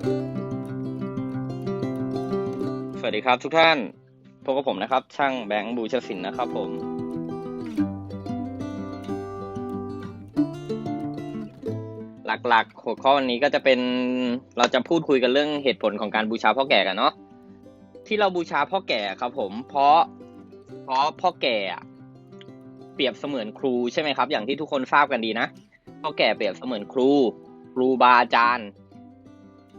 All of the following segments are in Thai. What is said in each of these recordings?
สวัสดีครับทุกท่าน พบกับผมนะครับ ช่างแบงค์บูชศิลป์นะครับผม หลักๆ หัวข้อวันนี้ก็จะเป็นเราจะพูดคุยกันเรื่องเหตุผลของการบูชาพ่อแก่กันเนาะที่เราบูชาพ่อแก่ครับผม เพราะเพราะพ่อแก่เปรียบเสมือนครูใช่ไหมครับ อย่างที่ทุกคนทราบกันดีนะพ่อแก่เปรียบเสมือนครู ครูบาอาจารย์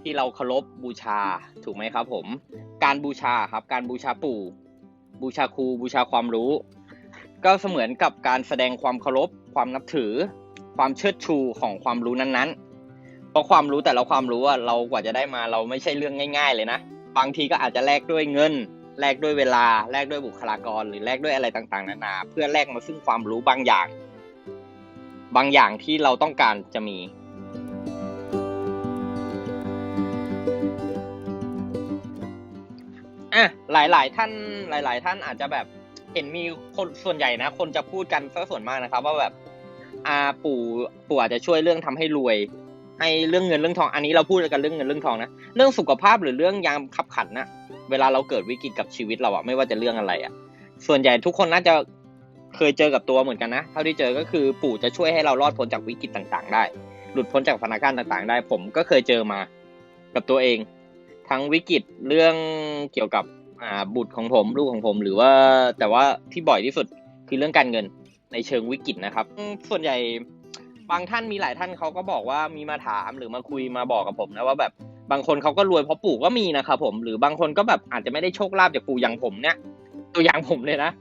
ที่เราเคารพบูชาถูกไหมครับ ผม การบูชาครับ การบูชาปู่ บูชาครูบูชาความรู้ ก็เสมือนกับการแสดงความเคารพความนับถือ ความเชิดชูของความรู้นั้นๆ เพราะความรู้แต่ละความรู้อะเรากว่าจะได้มาเราไม่ใช่เรื่องง่าย ๆ เลยนะบางทีก็อาจจะแลกด้วยเงินแลกด้วยเวลาแลกด้วยบุคลากรหรือแลกด้วยอะไรต่างๆนานาเพื่อแลกมาซึ่งความรู้บางอย่าง บางอย่างที่เราต้องการจะมี อะหลาย ๆ ท่านหลาย ๆ ท่านอาจจะแบบเห็นมีคนส่วนใหญ่นะ คนจะพูดกันซะส่วนมากนะครับ ว่าแบบอาปู่ปู่อาจจะช่วยเรื่องทำให้รวย ให้เรื่องเงินเรื่องทองอันนี้เราพูดกันเรื่องเงินเรื่องทองนะเรื่องสุขภาพหรือเรื่องยามขับขันนะเวลาเราเกิดวิกฤตกับชีวิตเราอะไม่ว่าจะเรื่องอะไรอะส่วนใหญ่ทุกคนน่าจะเคยเจอกับตัวเหมือนกันนะเท่าที่เจอก็คือปู่จะช่วยให้เรารอดพ้นจากวิกฤตต่าง ๆ ได้ หลุดพ้นจากสถานการณ์ต่าง ๆ ได้ ผมก็เคยเจอมากับตัวเอง ทั้งวิกฤตเรื่องเกี่ยวกับอ่าบุตรของผมลูกของผม หรือว่าแต่ว่าที่บ่อยที่สุดคือเรื่องการเงินในเชิงวิกฤตนะครับ ส่วนใหญ่บางท่านมีหลายท่านเขาก็บอกว่ามีมาถามหรือมาคุยมาบอกกับผมนะว่าแบบบางคนเขาก็รวยเพราะปู่ก็มีนะครับผมหรือบางคนก็แบบอาจจะไม่ได้โชคลาภจากปู่อย่างผมเนี่ยตัวอย่างผมเลยนะ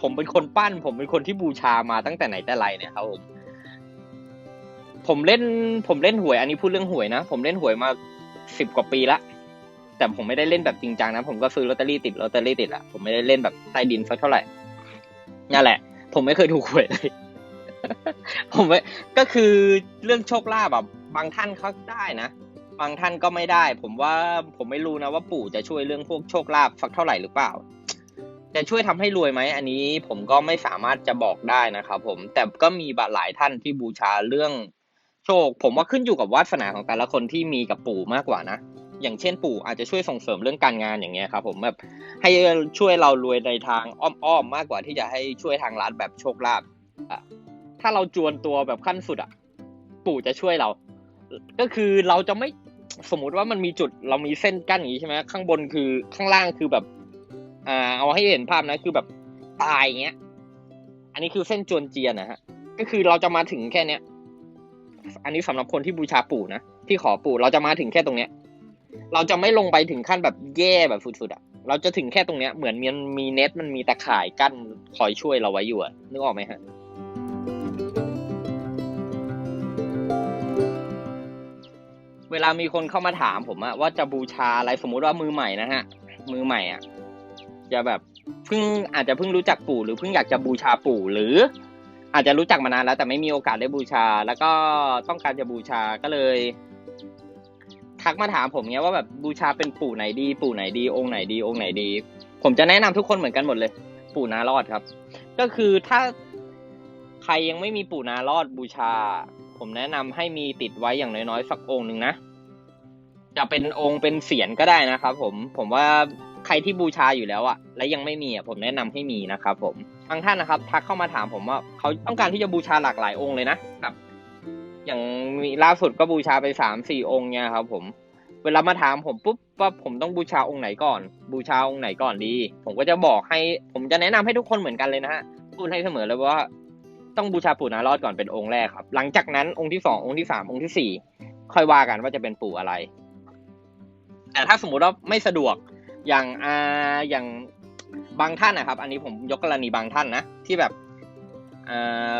ผมเป็นคนปั้น ผมเป็นคนที่บูชามาตั้งแต่ไหนแต่ไรเนี่ยครับผมผมเล่นผมเล่นหวย อันนี้พูดเรื่องหวยนะ ผมเล่นหวยมาสิบกว่าปีละ แต่ผมไม่ได้เล่นแบบจริงจังนะ ผมก็ซื้อลอตเตอรี่ติดลอตเตอรี่ติดอะผมไม่ได้เล่นแบบใต้ดินสักเท่าไหร่นั่นแหละ ผมไม่เคยถูกหวยเลยผมไม่ก็คือเรื่องโชคลาภแบบบางท่านเขาได้นะบางท่านก็ไม่ได้ ผมว่าผมไม่รู้นะว่าปู่จะช่วยเรื่องพวกโชคลาภสักเท่าไหร่หรือเปล่า จะช่วยทำให้รวยไหมอันนี้ผมก็ไม่สามารถจะบอกได้นะครับผมแต่ก็มีบหลายท่านที่บูชาเรื่องโชค ผมว่าขึ้นอยู่กับวาสนาของแต่ละคนที่มีกับปู่มากกว่านะ อย่างเช่นปู่อาจจะช่วยส่งเสริมเรื่องการงานอย่างเงี้ยครับผมแบบให้ช่วยเรารวยในทางอ้อมๆมากกว่าที่จะให้ช่วยทางรัฐแบบโชคลาภอะถ้าเราจวนตัวแบบขั้นสุดอะ ปู่จะช่วยเรา ก็คือเราจะไม่สมมุติว่ามันมีจุดเรามีเส้นกั้นอย่างนี้ใช่ไหมข้างบนคือข้างล่างคือแบบอ่าเอาให้เห็นภาพนะคือแบบตายอย่างเงี้ย อันนี้คือเส้นจวนเจียนนะฮะ ก็คือเราจะมาถึงแค่เนี้ยอันนี้สำหรับคนที่บูชาปู่นะที่ขอปู่เราจะมาถึงแค่ตรงเนี้ย เราจะไม่ลงไปถึงขั้นแบบแย่แบบสุดๆอะ เราจะถึงแค่ตรงเนี้ย เหมือนมันมีเน็ตมันมีตะข่ายกั้นคอยช่วยเราไว้อยู่อะ นึกออกไหมฮะ เวลามีคนเข้ามาถามผมอะว่าจะบูชาอะไรสมมุติว่ามือใหม่นะฮะ มือใหม่อะจะแบบเพิ่งอาจจะเพิ่งรู้จักปู่หรือเพิ่งอยากจะบูชาปู่หรือ อาจจะรู้จักมานานแล้วแต่ไม่มีโอกาสได้บูชา แล้วก็ต้องการจะบูชาก็เลย ทักมาถามผมเนี้ยว่าแบบบูชาเป็นปู่ไหนดี ปู่ไหนดี องค์ไหนดี องค์ไหนดี ผมจะแนะนำทุกคนเหมือนกันหมดเลย ปู่นารอดครับ ก็คือถ้าใครยังไม่มีปู่นารอดบูชา ผมแนะนำให้มีติดไว้อย่างน้อยๆสักองค์หนึ่งนะจะเป็นองค์เป็นเสียนก็ได้นะครับผมผมว่าใครที่บูชาอยู่แล้วอะและยังไม่มีอะผมแนะนำให้มีนะครับผมบางท่านนะครับ ทักเข้ามาถามผมว่าเขาต้องการที่จะบูชาหลากหลายองค์เลยนะแบบ อย่างมีล่าสุดก็บูชาไปสามสี่องค์เนี่ยครับ ผม เวลามาถามผมปุ๊บว่าผมต้องบูชาองค์ไหนก่อน บูชาองค์ไหนก่อนดี ผมก็จะบอกให้ ผมจะแนะนำให้ทุกคนเหมือนกันเลยนะฮะพูดให้เสมอเลยว่าต้องบูชาปู่นารอดก่อนเป็นองค์แรกครับ หลังจากนั้นองค์ที่สององค์ที่สามองค์ที่สี่ค่อยว่ากันว่าจะเป็นปู่อะไร แต่ถ้าสมมุติว่าไม่สะดวกอย่างอ่าอย่างบางท่านนะครับ อันนี้ผมยกกรณีบางท่านนะที่แบบอ่า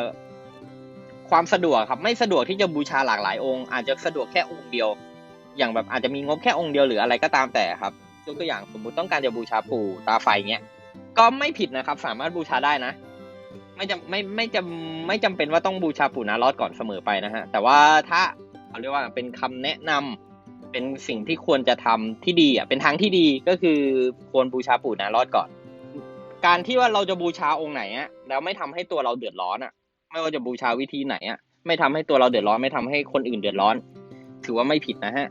ความสะดวกครับไม่สะดวกที่จะบูชาหลากหลายองค์ อาจจะสะดวกแค่องค์เดียว อย่างแบบอาจจะมีงบแค่องค์เดียวหรืออะไรก็ตามแต่ครับยกตัวอย่างสมมุติต้องการจะบูชาปู่ตาไฟเงี้ยก็ไม่ผิดนะครับ สามารถบูชาได้นะ ไม่จำไม่ไม่จำไม่จำเป็นว่าต้องบูชาปู่นารอดก่อนเสมอไปนะฮะแต่ว่าถ้าเขาเรียกว่าเป็นคำแนะนำเป็นสิ่งที่ควรจะทำที่ดีอะเป็นทางที่ดีก็คือควรบูชาปู่นารอดก่อน การที่ว่าเราจะบูชาองค์ไหนอะแล้วไม่ทำให้ตัวเราเดือดร้อนอะ ไม่ว่าจะบูชาวิธีไหนอะไม่ทำให้ตัวเราเดือดร้อนไม่ทำให้คนอื่นเดือดร้อน ถือว่าไม่ผิดนะฮะ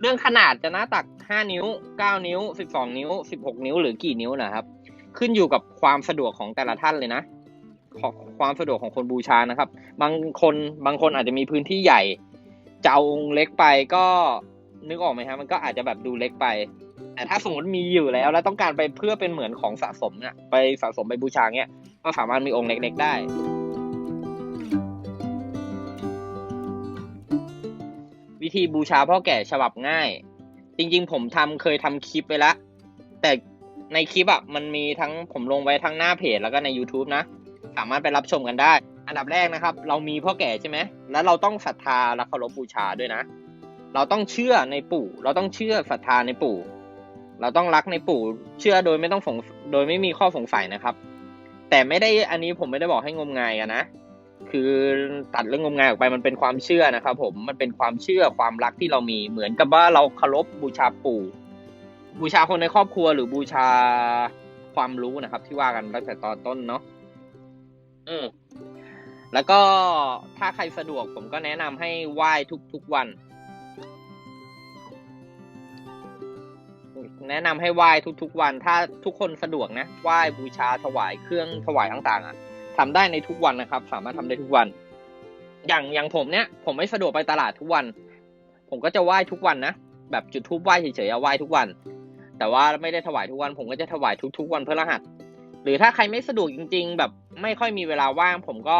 เรื่องขนาดจะหน้าตัก 5 นิ้ว 9 นิ้ว 12 นิ้ว 16 นิ้ว หรือกี่นิ้วนะครับ ขึ้นอยู่กับความสะดวกของแต่ละท่านเลยนะความสะดวกของคนบูชานะครับ บางคนบางคนอาจจะมีพื้นที่ใหญ่จะเอาองค์เล็กไปก็นึกออกไหมครับมันก็อาจจะแบบดูเล็กไป แต่ถ้าสมมติมีอยู่แล้ว แล้วต้องการไปเพื่อเป็นเหมือนของสะสมเนี่ยไปสะสมไปบูชาเนี่ยก็สามารถมีองค์เล็ก ๆ ได้ ธีบูชาพ่อแก่ฉบับง่าย จริงๆ ผมทำเคยทำคลิปไปแล้วแต่ในคลิปอะมันมีทั้งผมลงไว้ทั้งหน้าเพจแล้วก็ใน YouTube นะ สามารถไปรับชมกันได้ อันดับแรกนะครับ เรามีพ่อแก่ใช่ไหมแล้วเราต้องศรัทธาและเคารพบูชาด้วยนะ เราต้องเชื่อในปู่ เราต้องเชื่อศรัทธาในปู่ เราต้องรักในปู่ เชื่อโดยไม่ต้องสงโดยไม่มีข้อสงสัยนะครับ แต่ไม่ได้อันนี้ผมไม่ได้บอกให้งมงายกันนะ คือตัดเรื่องงมงายออกไปมันเป็นความเชื่อนะครับผมมันเป็นความเชื่อความรักที่เรามีเหมือนกับว่าเราเคารพบูชาปู่ บูชาคนในครอบครัวหรือบูชาความรู้นะครับ ที่ว่ากันตั้งแต่ตอนต้นเนาะอืมแล้วก็ถ้าใครสะดวกผมก็แนะนำให้ไหว้ทุกๆวัน แนะนำให้ไหว้ทุกๆวัน ถ้าทุกคนสะดวกนะไหว้บูชาถวายเครื่องถวายต่างๆอะ ทำได้ในทุกวันนะครับ สามารถทำได้ทุกวัน อย่างอย่างผมเนี้ยผมไม่สะดวกไปตลาดทุกวัน ผมก็จะไหว้ทุกวันนะแบบจุดทูบไหว้เฉยๆไหว้ทุกวัน แต่ว่าไม่ได้ถวายทุกวัน ผมก็จะถวายทุก ๆ วันเพื่อรหัส หรือถ้าใครไม่สะดวกจริง ๆ แบบไม่ค่อยมีเวลาว่าง ผมก็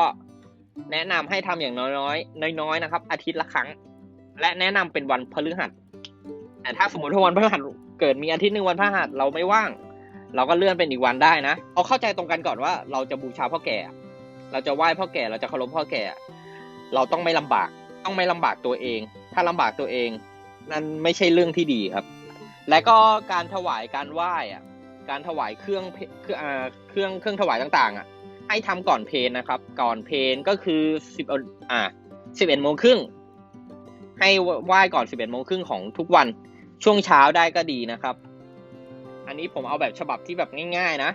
แนะนำให้ทำอย่างน้อยๆน้อยๆนะครับ อาทิตย์ละครั้ง และแนะนำเป็นวันพฤหัสแต่ถ้าสมมติว่าวันพฤหัสเกิดมีอาทิตย์หนึ่งวันพฤหัสเราไม่ว่าง เราก็เลื่อนเป็นอีกวันได้นะเอาเข้าใจตรงกันก่อนว่า เราจะบูชาพ่อแก่ เราจะไหว้พ่อแก่ เราจะเคารพพ่อแก่ เราต้องไม่ลำบาก ต้องไม่ลำบากตัวเอง ถ้าลำบากตัวเอง นั่นไม่ใช่เรื่องที่ดีครับ และก็การถวายการไหว้อะการถวายเครื่องเครื่องเครื่องเครื่องถวายต่างๆอะให้ทำก่อนเพลนนะครับ ก่อนเพลนก็คือสิบอ่าสิบเอ็ดโมงครึ่งให้ไหว้ก่อนสิบเอ็ดโมงครึ่งของทุกวันช่วงเช้าได้ก็ดีนะครับ อันนี้ผมเอาแบบฉบับที่แบบง่าย ๆ นะ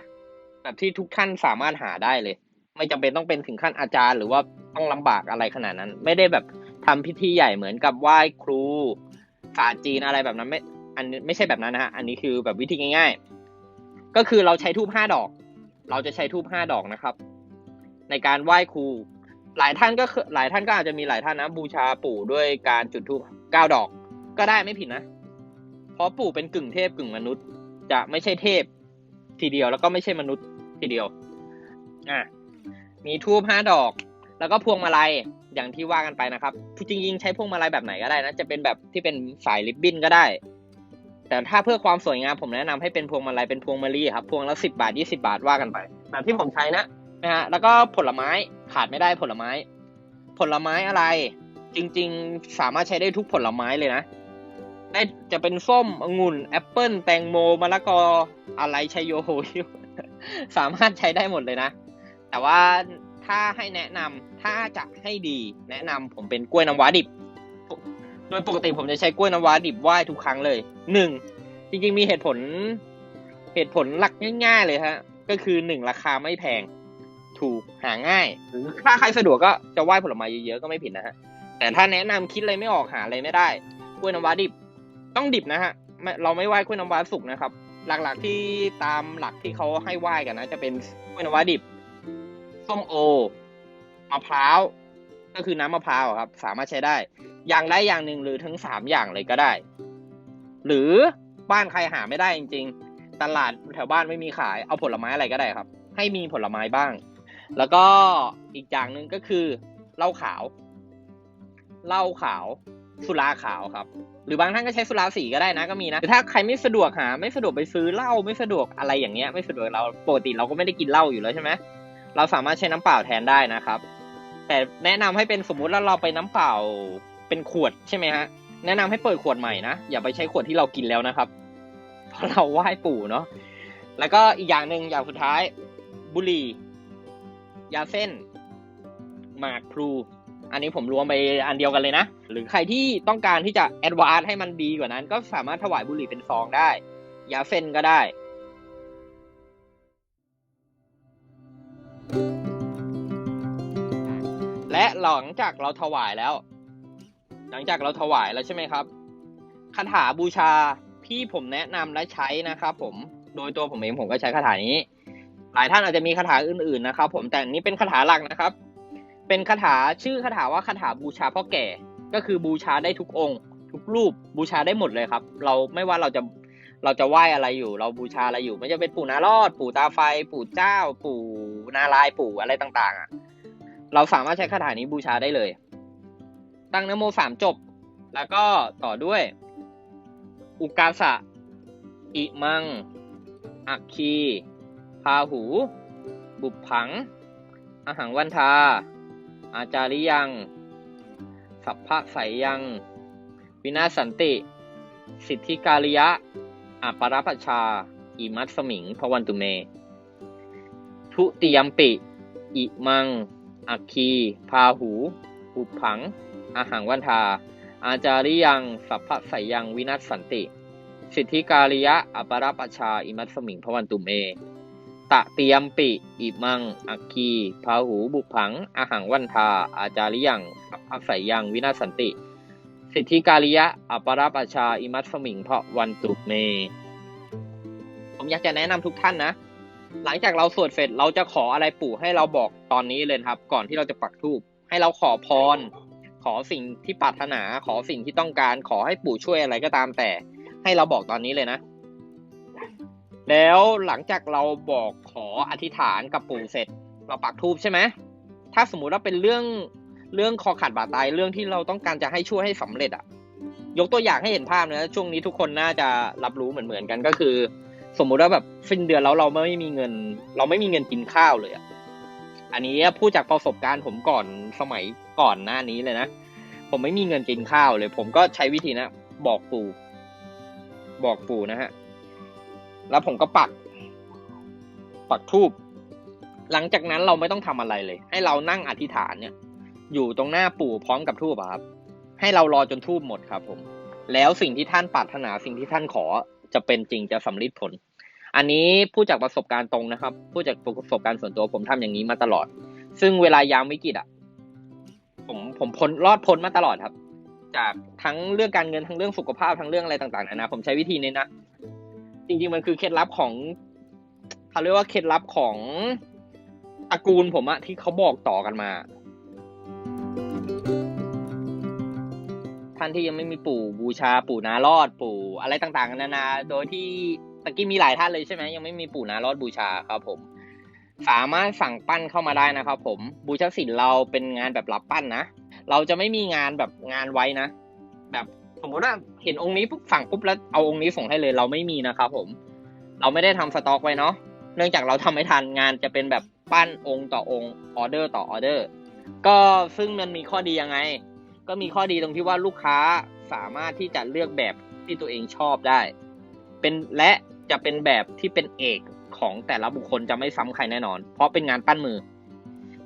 แบบที่ทุกท่านสามารถหาได้เลย ไม่จำเป็นต้องเป็นถึงขั้นอาจารย์ หรือว่าต้องลำบากอะไรขนาดนั้น ไม่ได้แบบทำพิธีใหญ่เหมือนกับไหว้ครูศาสตร์จีนอะไรแบบนั้นไม่ อันไม่ใช่แบบนั้นนะฮะ อันนี้คือแบบวิธีง่าย ๆ ก็คือเราใช้ทูบห้าดอก เราจะใช้ทูบห้าดอกนะครับ ในการไหว้ครู หลายท่านก็หลายท่านก็อาจจะมีหลายท่านนะบูชาปู่ด้วยการจุดธูปเก้าดอก ก็ได้ไม่ผิดนะ เพราะปู่เป็นกึ่งเทพกึ่งมนุษย์ จะไม่ใช่เทพทีเดียว แล้วก็ไม่ใช่มนุษย์ทีเดียว อะ มีทูบห้าดอก แล้วก็พวงมาลัยอย่างที่ว่ากันไปนะครับจริงๆใช้พวงมาลัยแบบไหนก็ได้นะ จะเป็นแบบที่เป็นสายริบบิ้นก็ได้ แต่ถ้าเพื่อความสวยงามผมแนะนำให้เป็นพวงมาลัยเป็นพวงมะลิครับ พวงละสิบาทยี่สิบาทว่ากันไปแบบที่ผมใช้นะนะฮะ แล้วก็ผลไม้ขาดไม่ได้ผลไม้ ผลไม้อะไร จริง ๆ สามารถใช้ได้ทุกผลไม้เลยนะ ได้จะเป็นส้มองุ่นแอปเปิลแตงโมมะละกออะไรชัยโยโฮสามารถใช้ได้หมดเลยนะ แต่ว่าถ้าให้แนะนำถ้าจะให้ดี แนะนำผมเป็นกล้วยน้ำว้าดิบ โดยปกติผมจะใช้กล้วยน้ำว้าดิบไหว้ทุกครั้งเลยหนึ่งจริงๆมีเหตุผลเหตุผลหลักง่ายๆเลยฮะก็คือหนึ่งราคาไม่แพง ถูกหาง่ายหรือถ้าใครสะดวกก็จะไหว้ผลไม้เยอะๆก็ไม่ผิดนะฮะแต่ถ้าแนะนำคิดอะไรไม่ออกหาอะไรไม่ได้กล้วยน้ำว้าดิบ ต้องดิบนะฮะเราไม่ไหว้กล้วยน้ำว้าสุกนะครับ หลักๆที่ตามหลักที่เขาให้ไหว้กันนะ จะเป็นกล้วยน้ำว้าดิบส้มโอมะพร้าวก็คือน้ำมะพร้าวครับ สามารถใช้ได้ อย่างใดอย่างหนึ่งหรือทั้งสามอย่างเลยก็ได้ หรือบ้านใครหาไม่ได้จริง ๆ ตลาดแถวบ้านไม่มีขายเอาผลไม้อะไรก็ได้ครับ ให้มีผลไม้บ้าง แล้วก็อีกอย่างหนึ่งก็คือเหล้าขาวเหล้าขาวสุราขาวครับ รือบางท่านก็ใช้สุราสีก็ได้นะก็มีนะแต่ถ้าใครไม่สะดวกหา ไม่สะดวกไปซื้อเหล้าไม่สะดวกอะไรอย่างเงี้ยไม่สะดวกเราปกติเราก็ไม่ได้กินเหล้าอยู่แล้วใช่ไหมเราสามารถใช้น้ำเปล่าแทนได้นะครับ แต่แนะนำให้เป็นสมมุติว่าเราไปน้ำเปล่าเป็นขวดใช่ไหมฮะแนะนำให้เปิดขวดใหม่นะอย่าไปใช้ขวดที่เรากินแล้วนะครับ เพราะเราไหว้ปู่เนาะแล้วก็อีกอย่างหนึ่งอย่างสุดท้ายบุหรี่ยาเส้นหมากพลู อันนี้ผมรวมไปอันเดียวกันเลยนะ หรือใครที่ต้องการที่จะแอดวานซ์ให้มันดีกว่านั้น ก็สามารถถวายบุหรี่เป็นซองได้ ยาเส้นก็ได้ และหลังจากเราถวายแล้ว หลังจากเราถวายแล้วใช่ไหมครับคาถาบูชาที่ผมแนะนำและใช้นะครับผมโดยตัวผมเองผมก็ใช้คาถานี้ หลายท่านอาจจะมีคาถาอื่นๆนะครับ ผมแต่อันนี้เป็นคาถาหลักนะครับ เป็นคาถาชื่อคาถาว่าคาถาบูชาพ่อแก่ ก็คือบูชาได้ทุกองค์ ทุกรูปบูชาได้หมดเลยครับ เราไม่ว่าเราจะเราจะไหว้อะไรอยู่ เราบูชาอะไรอยู่ ไม่จะเป็นปู่นารอด ปู่ตาไฟ ปู่เจ้า ปู่นารายปู่อะไรต่างๆอะเราสามารถใช้คาถานี้บูชาได้เลย ตั้งนโมสามจบ แล้วก็ต่อด้วย อุกาสะอิมัง อักคี พาหู บุปผังอาหังวันทา อาจาริยัง สัพพะใสยยัง วินาศสันติ สิทธิกาลิยะอัปรปชชา อิมัตสมิงพวันตุเม ทุติยมปิ อิมัง อัคคี พาหู อุปผัง อาหังวันทา อาจาริยัง สัพพะใสยัง วินัสสันติ สิทธิกาลิยะอัปรปชา อิมัตสมิงพวันตุเม ตะเตียมปิ อิมัง อัคคีพาหูบุผัง อาหังวันทา อาจาริยังสัพพะใสยังวินาศสันติ สิทธิกาลิยะ อัปปรปชชา อิมัตสมิงเพาะวันตุเม ผมอยากจะแนะนำทุกท่านนะ หลังจากเราสวดเสร็จเราจะขออะไรปู่ให้เราบอกตอนนี้เลยครับ ก่อนที่เราจะปักธูป ให้เราขอพร ขอสิ่งที่ปรารถนา ขอสิ่งที่ต้องการ ขอให้ปู่ช่วยอะไรก็ตามแต่ ให้เราบอกตอนนี้เลยนะ แล้วหลังจากเราบอกขออธิษฐานกับปู่เสร็จ เราปักธูปใช่ไหมถ้าสมมุติว่าเป็นเรื่องเรื่องคอขาดบาดตายเรื่องที่เราต้องการจะให้ช่วยให้สำเร็จอะยกตัวอย่างให้เห็นภาพนะช่วงนี้ทุกคนน่าจะรับรู้เหมือนเหมือนกันก็คือ สมมุติว่าแบบสิ้นเดือนแล้วเราไม่มีเงิน เราไม่มีเงินกินข้าวเลยอะอันนี้พูดจากประสบการณ์ผมก่อนสมัยก่อนหน้านี้เลยนะผมไม่มีเงินกินข้าวเลย ผมก็ใช้วิธีนะ บอกปู่ บอกปู่นะฮะ แล้วผมก็ปัก ปักทูบหลังจากนั้นเราไม่ต้องทำอะไรเลย ให้เรานั่งอธิษฐานเนี่ย อยู่ตรงหน้าปู่พร้อมกับทูบครับ ให้เรารอจนทูบหมดครับ ผม แล้วสิ่งที่ท่านปรารถนาสิ่งที่ท่านขอจะเป็นจริงจะสำลิดผล อันนี้พูดจากประสบการณ์ตรงนะครับพูดจากประสบการณ์ส่วนตัวผมทำอย่างนี้มาตลอด ซึ่งเวลายามวิกฤตอะ ผมผมพ้นรอดพ้นมาตลอดครับ จากทั้งเรื่องการเงินทั้งเรื่องสุขภาพทั้งเรื่องอะไรต่างๆนานาผมใช้วิธีนี้นะ จริง ๆ มันคือเคล็ดลับของเขาเรียกว่าเคล็ดลับของตระกูลผมอะที่เขาบอกต่อกันมา ท่านที่ยังไม่มีปู่บูชาปู่นารอดปู่ อะไรต่างๆนานา โดยที่ตะกี้มีหลายท่านเลยใช่ไหมยังไม่มีปู่นารอดบูชาครับผม สามารถสั่งปั้นเข้ามาได้นะครับผมบูชาศิลป์เราเป็นงานแบบรับปั้นนะเราจะไม่มีงานแบบงานไว้นะ แบบ สมมติว่าเห็นองค์นี้ปุ๊บสั่งปุ๊บแล้วเอาองค์นี้ส่งให้เลยเราไม่มีนะครับผม เราไม่ได้ทำสต็อกไว้เนาะเนื่องจากเราทำไม่ทันงานจะเป็นแบบปั้นองค์ต่อองค์ออเดอร์ต่อออเดอร์ก็ซึ่งมันมีข้อดียังไง ก็มีข้อดีตรงที่ว่าลูกค้าสามารถที่จะเลือกแบบที่ตัวเองชอบได้ เป็นและจะเป็นแบบที่เป็นเอกของแต่ละบุคคลจะไม่ซ้ำใครแน่นอน เพราะเป็นงานปั้นมือ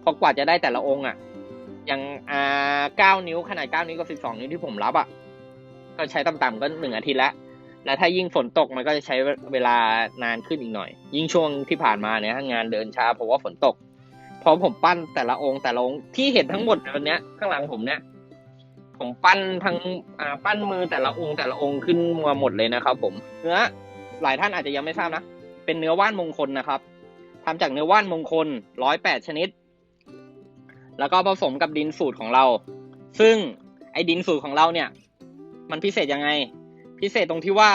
เพราะกว่าจะได้แต่ละองค์อะอย่างอ่าเก้านิ้วขนาดเก้านิ้วกับสิบสองนิ้วที่ผมรับอะ ก็ใช้ต่ำๆก็หนึ่งอาทิตย์ละและถ้ายิ่งฝนตกมันก็จะใช้เวลานานขึ้นอีกหน่อย ยิ่งช่วงที่ผ่านมาเนี่ยงานเดินช้าเพราะว่าฝนตกพอผมปั้นแต่ละองค์แต่ละองค์ที่เห็นทั้งหมดวันนี้ยข้างหลังผมเนี่ย ผมปั้นทั้งอ่าปั้นมือแต่ละองค์แต่ละองค์ขึ้นมาหมดเลยนะครับ ผมเนื้อหลายท่านอาจจะยังไม่ทราบนะเป็นเนื้อว่านมงคลนะครับทำจากเนื้อว่านมงคลร้อยแปดชนิด แล้วก็ผสมกับดินสูตรของเรา ซึ่งไอ้ดินสูตรของเราเนี่ย มันพิเศษยังไง พิเศษตรงที่ว่า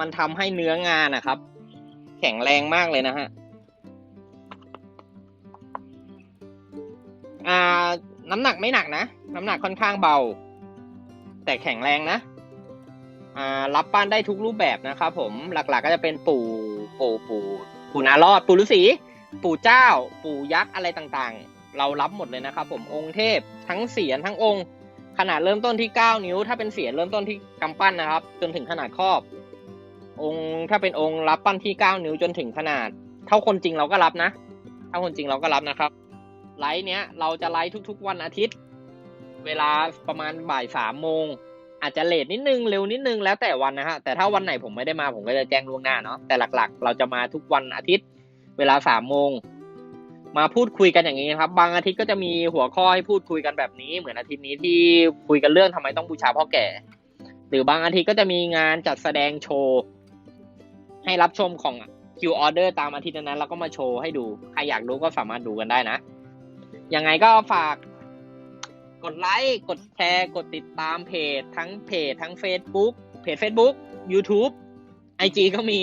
มันทำให้เนื้องานนะครับ แข็งแรงมากเลยนะฮะอ่าน้ำหนักไม่หนักนะ น้ำหนักค่อนข้างเบา แต่แข็งแรงนะอ่ารับปั้นได้ทุกรูปแบบนะครับผมหลักๆก็จะเป็นปู่ปู่ปู่ปู่นารอด ปู่ฤาษีปู่เจ้า ปู่ยักษ์อะไรต่างๆ เรารับหมดเลยนะครับผมองค์เทพทั้งเสียรทั้งองค์ ขนาดเริ่มต้นที่ 9 นิ้ว ถ้าเป็นเสียเริ่มต้นที่กำปั้นนะครับ จนถึงขนาดครอบ องค์ถ้าเป็นองค์รับปั้นที่ 9 นิ้วจนถึงขนาด เท่าคนจริงเราก็รับนะเท่าคนจริงเราก็รับนะครับ ไลฟ์เนี้ยเราจะไลฟ์ทุก ๆ วันอาทิตย์ เวลาประมาณบ่ายสามโมงอาจจะเลทนิดนึงเร็วนิดนึงแล้วแต่วันนะฮะแต่ถ้าวันไหนผมไม่ได้มาผมก็จะแจ้งล่วงหน้าเนาะแต่หลักๆ เราจะมาทุกวันอาทิตย์ เวลาสามโมง มาพูดคุยกันอย่างนี้ครับ บางอาทิตย์ก็จะมีหัวข้อให้พูดคุยกันแบบนี้ เหมือนอาทิตย์นี้ที่คุยกันเรื่องทำไมต้องบูชาพ่อแก่ หรือบางอาทิตย์ก็จะมีงานจัดแสดงโชว์ ให้รับชมของคิวออเดอร์ตามอาทิตย์นั้นแล้วก็มาโชว์ให้ดู ใครอยากดูก็สามารถดูกันได้นะ ยังไงก็ฝากกดไลค์กดแชร์กดติดตามเพจ ทั้งเพจทั้ง Facebook เพจ Facebook YouTube IG ก็มี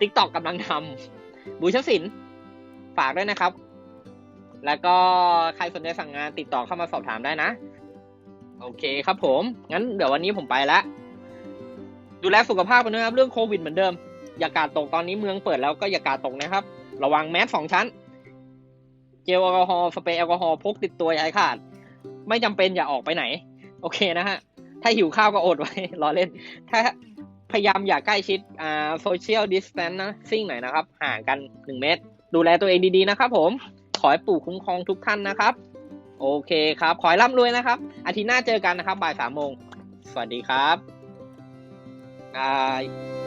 TikTok กำลังทำบูชศิลป์ฝากด้วยนะครับ แล้วก็ใครสนใจสั่งงานติดต่อเข้ามาสอบถามได้นะ โอเคครับผม งั้นเดี๋ยววันนี้ผมไปล้วดูแลสุขภาพกันด้วยครับเรื่องโควิดเหมือนเดิม อย่ากาดตกตอนนี้เมืองเปิดแล้วก็อย่ากาดตกนะครับ ระวังแมสสองชั้น เจลแอลกอฮอล์สเปรย์แอลกอฮอล์พกติดตัวอย่าขาด ไม่จำเป็นอย่าออกไปไหน โอเคนะฮะ ถ้าหิวข้าวก็อดไว้รอเล่น ถ้าพยายามอย่าใกล้ชิดอ่าโซเชียลดิสแตนนะซิ่งหน่อยนะครับ ห่างกันหนึ่งเมตร ดูแลตัวเองดีๆนะครับผม อให้ปู่คุ้มครองทุกท่านนะครับ โอเคครับ ขอให้ร่ำรวยนะครับ อาทิตย์หน้าเจอกันนะครับบ่ายสามโมง สวัสดีครับบาย